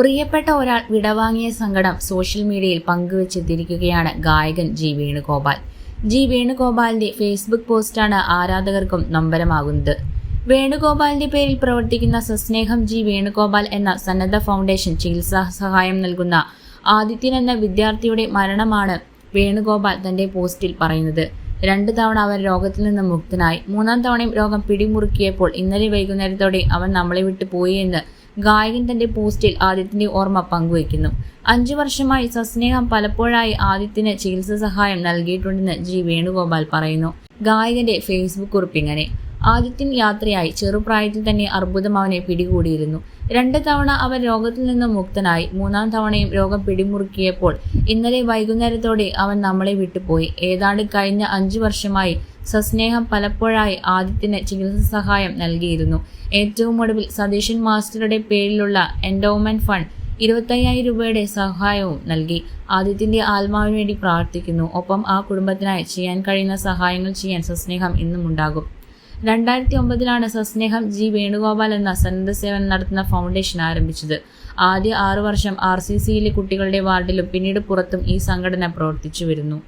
പ്രിയപ്പെട്ട ഒരാൾ വിടവാങ്ങിയ സങ്കടം സോഷ്യൽ മീഡിയയിൽ പങ്കുവച്ചെത്തിയിരിക്കുകയാണ് ഗായകൻ ജി വേണുഗോപാൽ. ജി വേണുഗോപാലിന്റെ ഫേസ്ബുക്ക് പോസ്റ്റാണ് ആരാധകർക്കും നമ്പരമാകുന്നത്. വേണുഗോപാലിന്റെ പേരിൽ പ്രവർത്തിക്കുന്ന സസ്നേഹം ജി വേണുഗോപാൽ എന്ന സന്നദ്ധ ഫൗണ്ടേഷൻ ചികിത്സാ സഹായം നൽകുന്ന ആദിത്യൻ എന്ന വിദ്യാർത്ഥിയുടെ മരണമാണ് വേണുഗോപാൽ തന്റെ പോസ്റ്റിൽ പറയുന്നത്. രണ്ട് തവണ അവൻ രോഗത്തിൽ നിന്ന് മുക്തനായി. മൂന്നാം തവണയും രോഗം പിടിമുറുക്കിയപ്പോൾ ഇന്നലെ വൈകുന്നേരത്തോടെ അവൻ നമ്മളെ വിട്ടു പോയി എന്ന് ഗായകൻ തന്റെ പോസ്റ്റിൽ ആദിത്യന്റെ ഓർമ്മ പങ്കുവയ്ക്കുന്നു. അഞ്ചു വർഷമായി സസ്നേഹം പലപ്പോഴായി ആദിത്യന് ചികിത്സാ സഹായം നൽകിയിട്ടുണ്ടെന്ന് ജി വേണുഗോപാൽ പറയുന്നു. ഗായകന്റെ ഫേസ്ബുക്ക് കുറിപ്പിങ്ങനെ ആദിത്യൻ യാത്രയായി ചെറുപ്രായത്തിൽ തന്നെ അർബുദം അവനെ പിടികൂടിയിരുന്നു. രണ്ട് തവണ അവൻ രോഗത്തിൽ നിന്ന് മുക്തനായി മൂന്നാം തവണയും രോഗം പിടിമുറുക്കിയപ്പോൾ ഇന്നലെ വൈകുന്നേരത്തോടെ അവൻ നമ്മളെ വിട്ടുപോയി. ഏതാണ്ട് കഴിഞ്ഞ അഞ്ചു വർഷമായി സസ്നേഹം പലപ്പോഴായി ആദിത്യന് ചികിത്സ സഹായം നൽകിയിരുന്നു. ഏറ്റവും ഒടുവിൽ സതീശൻ മാസ്റ്ററുടെ പേരിലുള്ള എൻഡോമെന്റ് ഫണ്ട് ഇരുപത്തയ്യായിരം രൂപയുടെ സഹായവും നൽകി. ആദിത്യന്റെ ആത്മാവിന് വേണ്ടി പ്രാർത്ഥിക്കുന്നു. ഒപ്പം ആ കുടുംബത്തിനായി ചെയ്യാൻ കഴിയുന്ന സഹായങ്ങൾ ചെയ്യാൻ സസ്നേഹം ഇന്നും ഉണ്ടാകും രണ്ടായിരത്തി ഒമ്പതിലാണ് സസ്നേഹം ജി വേണുഗോപാൽ എന്ന സന്നദ്ധ സേവനം നടത്തുന്ന ഫൗണ്ടേഷൻ ആരംഭിച്ചത്. ആദ്യ ആറു വർഷം ആർ സി സിയിലെ കുട്ടികളുടെ വാർഡിലും പിന്നീട് പുറത്തും ഈ സംഘടന പ്രവർത്തിച്ചു വരുന്നു.